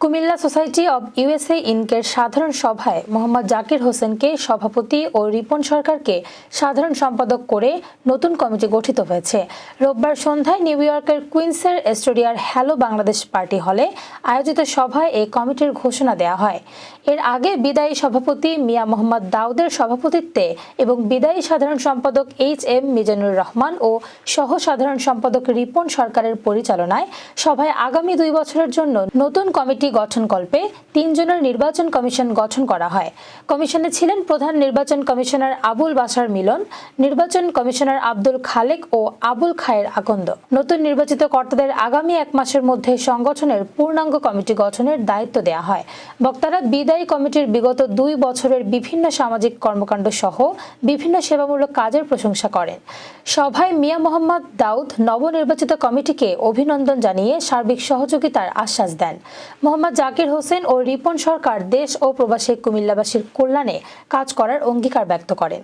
Comilla society of USA ইনকের সাধারণ সভায় মোহাম্মদ জাকির হোসেনকে সভাপতি ও রিপন সরকারকে সাধারণ সম্পাদক করে নতুন কমিটি গঠিত হয়েছে। রোববার সন্ধ্যায় নিউ ইয়র্কের কুইন্সের এস্টোরিয়ার হ্যালো বাংলাদেশ পার্টি হলে আয়োজিত সভায় এই কমিটির ঘোষণা দেওয়া হয়। এর আগে বিদায়ী সভাপতি মিয়া মোহাম্মদ দাউদের সভাপতিত্বে এবং বিদায়ী সাধারণ সম্পাদক এইচ এম মিজানুর রহমান ও সহ সাধারণ সম্পাদক রিপন সরকারের পরিচালনায় সভায় আগামী দুই বছরের জন্য নতুন কমিটি গঠনকল্পে তিনজনের নির্বাচন কমিশন গঠন করা হয়। কমিশনে ছিলেন প্রধান নির্বাচন কমিশনার আবুল বাসার মিলন, নির্বাচন কমিশনার আব্দুল খালেক ও আবুল খায়ের আকন্দ। নতুন নির্বাচিত কর্তাদের আগামী এক মাসের মধ্যে সংগঠনের পূর্ণাঙ্গ কমিটি গঠনের দায়িত্ব দেওয়া হয়। বক্তারা বিদায়ী কমিটির বিগত দুই বছরের বিভিন্ন সামাজিক কর্মকাণ্ড সহ বিভিন্ন সেবামূলক কাজের প্রশংসা করেন। সভায় মিয়া মোহাম্মদ দাউদ নবনির্বাচিত কমিটিকে অভিনন্দন জানিয়ে সার্বিক সহযোগিতার আশ্বাস দেন। মোহাম্মদ জাকির হোসেন ও রিপন সরকার দেশ ও প্রবাসী কুমিল্লাবাসীর কল্যাণে কাজ করার অঙ্গীকার ব্যক্ত করেন।